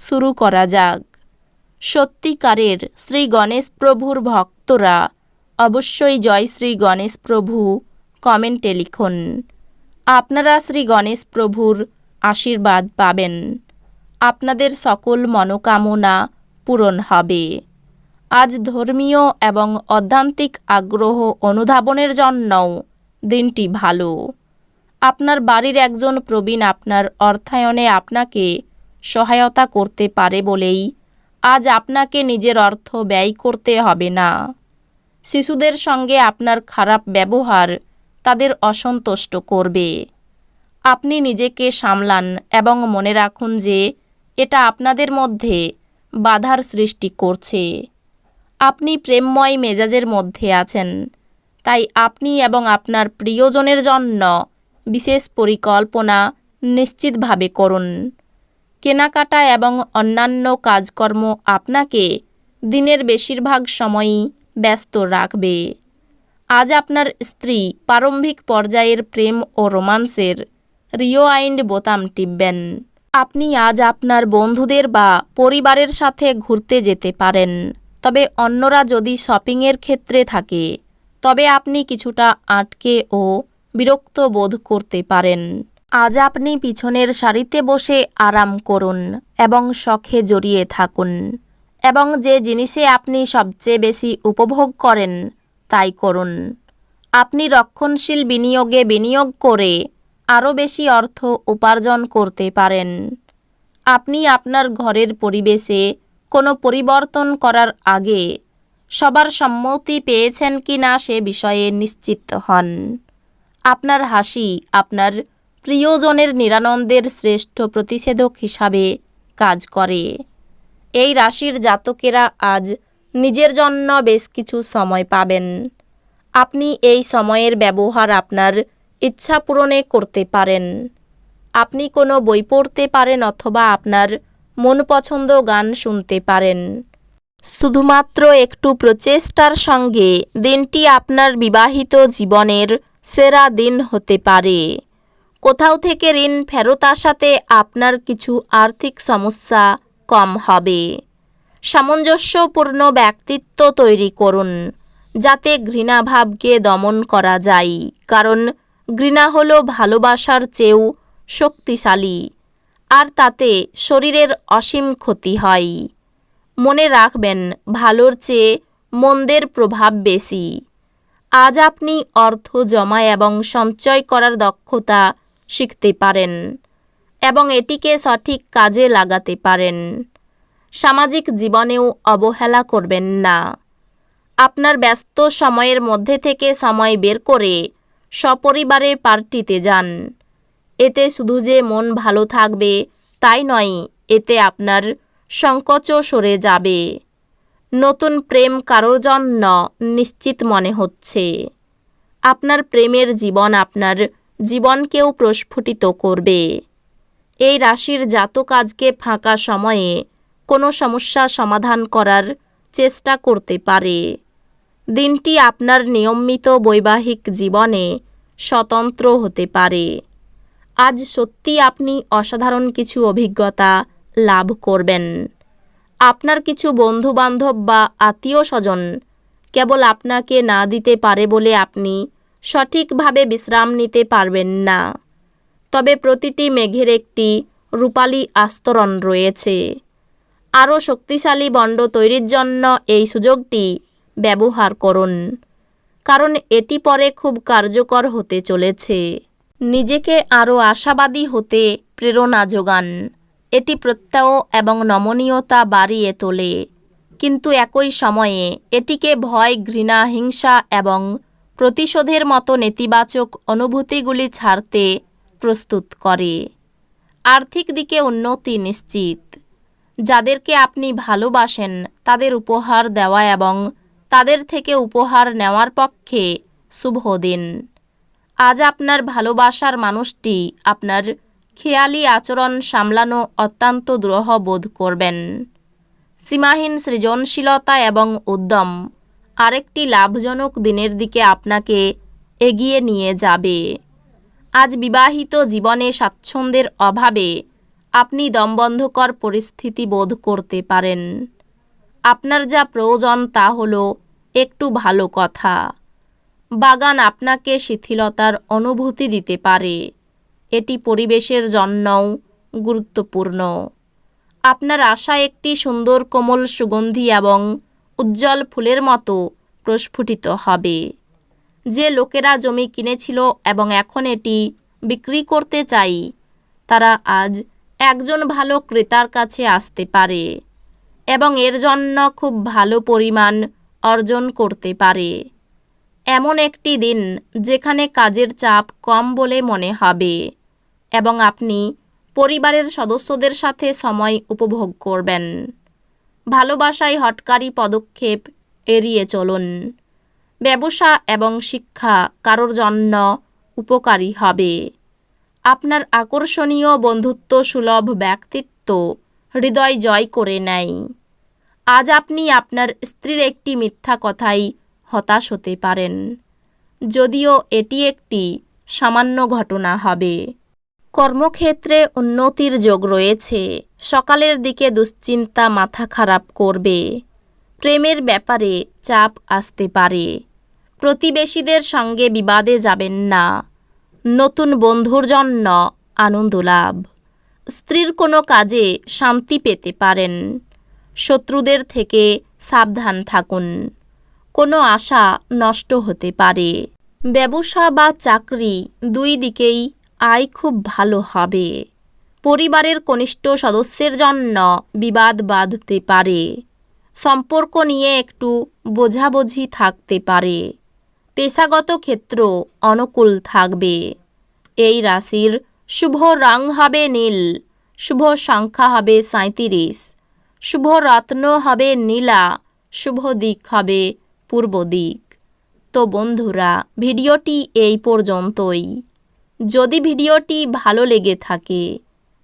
শুরু করা যাক। সত্যিকারের শ্রী গণেশ প্রভুর ভক্তরা অবশ্যই জয় শ্রী গণেশ প্রভু কমেন্টে লিখুন। আপনারা শ্রী গণেশ প্রভুর আশীর্বাদ পাবেন। আপনাদের সকল মনোকামনা পূরণ হবে। আজ ধর্মীয় এবং অধ্যান্তিক আগ্রহ অনুধাবনের জন্যও দিনটি ভালো। আপনার বাড়ির একজন প্রবীণ আপনার অর্থায়নে আপনাকে সহায়তা করতে পারে বলেই আজ আপনাকে নিজের অর্থ ব্যয় করতে হবে না। শিশুদের সঙ্গে আপনার খারাপ ব্যবহার তাদের অসন্তুষ্ট করবে। আপনি নিজেকে সামলান এবং মনে রাখুন যে এটা আপনাদের মধ্যে বাধার সৃষ্টি করছে। আপনি প্রেমময় মেজাজের মধ্যে আছেন, তাই আপনি এবং আপনার প্রিয়জনের জন্য বিশেষ পরিকল্পনা নিশ্চিতভাবে করুন। কেনাকাটা এবং অন্যান্য কাজকর্ম আপনাকে দিনের বেশিরভাগ সময়ই ব্যস্ত রাখবে। আজ আপনার স্ত্রী প্রারম্ভিক পর্যায়ের প্রেম ও রোমান্সের রিওয়াইন্ড বোতাম টিপবেন। আপনি আজ আপনার বন্ধুদের বা পরিবারের সাথে ঘুরতে যেতে পারেন, তবে অন্যরা যদি শপিংয়ের ক্ষেত্রে থাকে, তবে আপনি কিছুটা আটকে ও বিরক্ত বোধ করতে পারেন। আজ আপনি পিছনের সারিতে বসে আরাম করুন এবং শখে জড়িয়ে থাকুন। এবং যে জিনিসে আপনি সবচেয়ে বেশি উপভোগ করেন, তাই করুন। আপনি রক্ষণশীল বিনিয়োগে বিনিয়োগ করে আরও বেশি অর্থ উপার্জন করতে পারেন। আপনি আপনার ঘরের পরিবেশে কোনো পরিবর্তন করার আগে সবার সম্মতি পেয়েছেন কি না সে বিষয়ে নিশ্চিত হন। আপনার হাসি, আপনার প্রিয়জনের নিরানন্দের শ্রেষ্ঠ প্রতিষেধক হিসাবে কাজ করে। এই রাশির জাতকেরা আজ নিজের জন্য বেশ কিছু সময় পাবেন। আপনি এই সময়ের ব্যবহার আপনার ইচ্ছা পূরণে করতে পারেন। আপনি কোনো বই পড়তে পারেন অথবা আপনার মন পছন্দ গান শুনতে পারেন। শুধুমাত্র একটু প্রচেষ্টার সঙ্গে দিনটি আপনার বিবাহিত জীবনের সেরা দিন হতে পারে। কোথাও থেকে ঋণ ফেরত আসাতে আপনার কিছু আর্থিক সমস্যা কম হবে। সামঞ্জস্যপূর্ণ ব্যক্তিত্ব তৈরি করুন, যাতে ঘৃণাভাবকে দমন করা যায়। কারণ ঘৃণা হলো ভালোবাসার চেয়েও শক্তিশালী, আর তাতে শরীরের অসীম ক্ষতি হয়। মনে রাখবেন, ভালোর চেয়ে মন্দের প্রভাব বেশি। আজ আপনি অর্থ জমা এবং সঞ্চয় করার দক্ষতা শিখতে পারেন এবং এটিকে সঠিক কাজে লাগাতে পারেন। সামাজিক জীবনেও অবহেলা করবেন না। আপনার ব্যস্ত সময়ের মধ্যে থেকে সময় বের করে সপরিবারে পার্টিতে যান। এতে শুধু যে মন ভালো থাকবে তাই নয়, এতে আপনার সংকোচও সরে যাবে। নতুন প্রেম কারোর জন্য নিশ্চিত মনে হচ্ছে। আপনার প্রেমের জীবন আপনার জীবনকেও প্রস্ফুটিত করবে। এই রাশির জাতক আজকে ফাঁকা সময়ে কোনো সমস্যা সমাধান করার চেষ্টা করতে পারে। দিনটি আপনার নিয়মিত বৈবাহিক জীবনে স্বতন্ত্র হতে পারে। আজ সত্যি আপনি অসাধারণ কিছু অভিজ্ঞতা লাভ করবেন। আপনার কিছু বন্ধুবান্ধব বা আত্মীয় স্বজন কেবল আপনাকে না দিতে পারে বলে আপনি সঠিকভাবে বিশ্রাম নিতে পারবেন না। তবে প্রতিটি মেঘের একটি রূপালী আস্তরণ রয়েছে। আরও শক্তিশালী বন্ড তৈরির জন্য এই সুযোগটি ব্যবহার করুন, কারণ এটি পরে খুব কার্যকর হতে চলেছে। নিজেকে আরও আশাবাদী হতে প্রেরণা যোগান। এটি প্রত্যয় এবং নমনীয়তা বাড়িয়ে তোলে, কিন্তু একই সময়ে এটিকে ভয়, ঘৃণা, হিংসা এবং প্রতিশোধের মতো নেতিবাচক অনুভূতিগুলি ছাড়তে প্রস্তুত করে। আর্থিক দিকে উন্নতি নিশ্চিত। যাদেরকে আপনি ভালোবাসেন, তাদের উপহার দেওয়া এবং তাদের থেকে উপহার নেওয়ার পক্ষে শুভ দিন। আজ আপনার ভালোবাসার মানুষটি আপনার খেয়ালি আচরণ সামলানো অত্যন্ত দ্রোহ বোধ করবেন। সীমাহীন সৃজনশীলতা এবং উদ্যম আরেকটি লাভজনক দিনের দিকে আপনাকে এগিয়ে নিয়ে যাবে। আজ বিবাহিত জীবনে স্বাচ্ছন্দ্যের অভাবে আপনি দমবন্ধকর পরিস্থিতি বোধ করতে পারেন। আপনার যা প্রয়োজন তা হলো একটু ভালো কথা। বাগান আপনাকে শিথিলতার অনুভূতি দিতে পারে। এটি পরিবেশের জন্যও গুরুত্বপূর্ণ। আপনার আশা একটি সুন্দর কোমল সুগন্ধি এবং উজ্জ্বল ফুলের মতো প্রস্ফুটিত হবে। যে লোকেরা জমি কিনেছিল এবং এখন এটি বিক্রি করতে চাই, তারা আজ একজন ভালো ক্রেতার কাছে আসতে পারে এবং এর জন্য খুব ভালো পরিমাণ অর্জন করতে পারে। এমন একটি দিন যেখানে কাজের চাপ কম বলে মনে হবে এবং আপনি পরিবারের সদস্যদের সাথে সময় উপভোগ করবেন। ভালোবাসায় হটকারী পদক্ষেপ এড়িয়ে চলুন। ব্যবসা এবং শিক্ষা কারোর জন্য উপকারী হবে। আপনার আকর্ষণীয় বন্ধুত্ব সুলভ ব্যক্তিত্ব হৃদয় জয় করে নেয়। আজ আপনি আপনার স্ত্রীর একটি মিথ্যা কথাই হতাশ হতে পারেন। যদিও এটি একটি সামান্য ঘটনা হবে। কর্মক্ষেত্রে উন্নতির যোগ রয়েছে। সকালের দিকে দুশ্চিন্তা মাথা খারাপ করবে। প্রেমের ব্যাপারে চাপ আসতে পারে। প্রতিবেশীদের সঙ্গে বিবাদে যাবেন না। নতুন বন্ধুর জন্য আনন্দ লাভ। স্ত্রীর কোনো কাজে শান্তি পেতে পারেন। শত্রুদের থেকে সাবধান থাকুন। কোনো আশা নষ্ট হতে পারে। ব্যবসা বা চাকরি দুই দিকেই আয় খুব ভালো হবে। পরিবারের কনিষ্ঠ সদস্যের জন্য বিবাদ বাঁধতে পারে। সম্পর্ক নিয়ে একটু বোঝাবুঝি থাকতে পারে। পেশাগত ক্ষেত্র অনুকূল থাকবে। এই রাশির শুভ রং হবে নীল, শুভ সংখ্যা হবে সাঁত্রিশ শুভ রত্ন হবে নীলা, শুভ দিক হবে পূর্ব দিক। তো বন্ধুরা, ভিডিওটি এই পর্যন্তই। যদি ভিডিওটি ভালো লেগে থাকে